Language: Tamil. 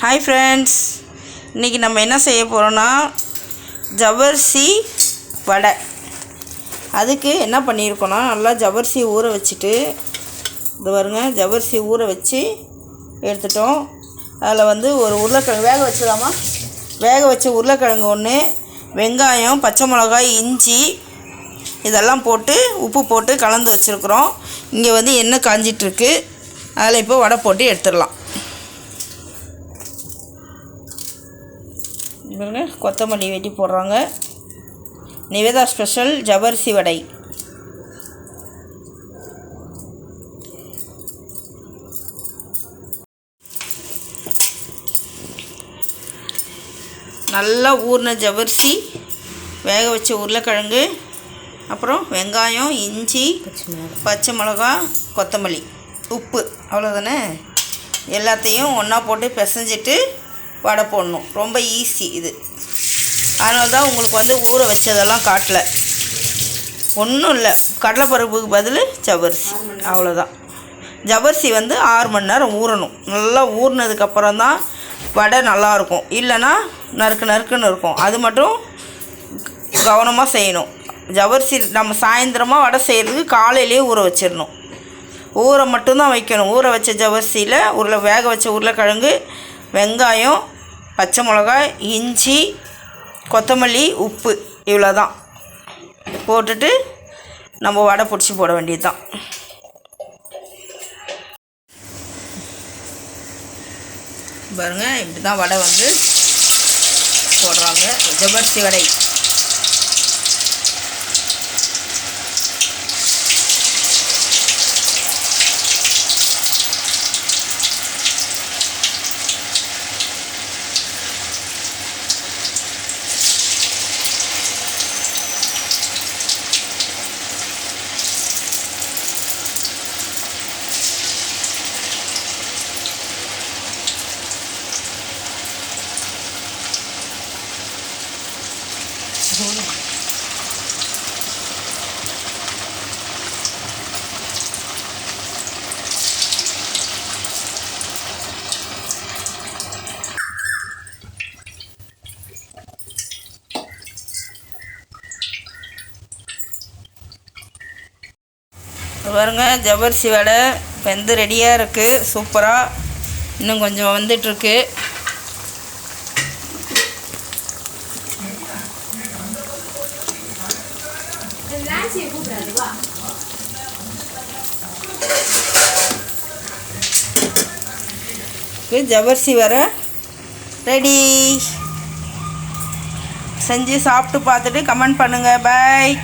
ஹாய் ஃப்ரெண்ட்ஸ் இன்றைக்கி நம்ம என்ன செய்ய போகிறோன்னா ஜவர்சி வடை. அதுக்கு என்ன பண்ணியிருக்கோன்னா நல்லா ஜவர்சி ஊற வச்சுட்டு இது வருங்க ஜவ்வரிசி ஊற வச்சு எடுத்துட்டோம். அதில் வந்து ஒரு உருளைக்கிழங்கு வேக வச்சுதாம்மா வேக வச்ச உருளைக்கிழங்கு ஒன்று வெங்காயம் பச்சை மிளகாய் இஞ்சி இதெல்லாம் போட்டு உப்பு போட்டு கலந்து வச்சுருக்குறோம். இங்கே வந்து எண்ணெய் காஞ்சிட்ருக்கு அதில் இப்போ வடை போட்டு எடுத்துடலாம். பாருங்கள் கொத்தமல்லி வெட்டி போடுறாங்க. நிவேதா ஸ்பெஷல் ஜவரிசி வடை நல்லா ஊறின ஜவரிசி வேக வச்ச உருளைக்கிழங்கு அப்புறம் வெங்காயம் இஞ்சி பச்சை மிளகா கொத்தமல்லி உப்பு. அவ்வளோதானே எல்லாத்தையும் ஒன்றா போட்டு பிசைஞ்சிட்டு வடை போடணும். ரொம்ப ஈஸி இது. அதனால தான் உங்களுக்கு வந்து ஊற வச்சதெல்லாம் காட்டலை. ஒன்றும் இல்லை. கடலைப்பருப்புக்கு பதில் ஜவரிசி அவ்வளோதான் ஜவரிசி வந்து ஆறு மணி நேரம் ஊறணும். நல்லா ஊறினதுக்கப்புறம் தான் வடை நல்லாயிருக்கும். இல்லைன்னா நறுக்கு நறுக்குன்னு இருக்கும். அது மட்டும் கவனமாக செய்யணும். ஜவரிசி நம்ம சாயந்தரமாக வடை செய்கிறதுக்கு காலையிலேயே ஊற வச்சிடணும். ஊற மட்டும்தான் வைக்கணும். ஊற வச்ச ஜவரிசியில் உருளை வேக வச்ச உருளைக்கிழங்கு வெங்காயம் பச்சை மிளகாய் இஞ்சி கொத்தமல்லி உப்பு இவ்வளோ தான் போட்டுட்டு நம்ம வடை பிடிச்சி போட வேண்டியது தான் பாருங்கள் இப்படி தான் வடை வந்து போடுறாங்க. ஜபர்சி வடை. பாருங்க ஜவ்வரிசி வடை. வெந்து ரெடியாக இருக்குது சூப்பராக இன்னும் கொஞ்சம் வந்துட்டுருக்கு. ஜவ்வரிசி வர ரெடி செஞ்சு சாப்பிட்டு பார்த்துட்டு கமெண்ட் பண்ணுங்கள் பாய்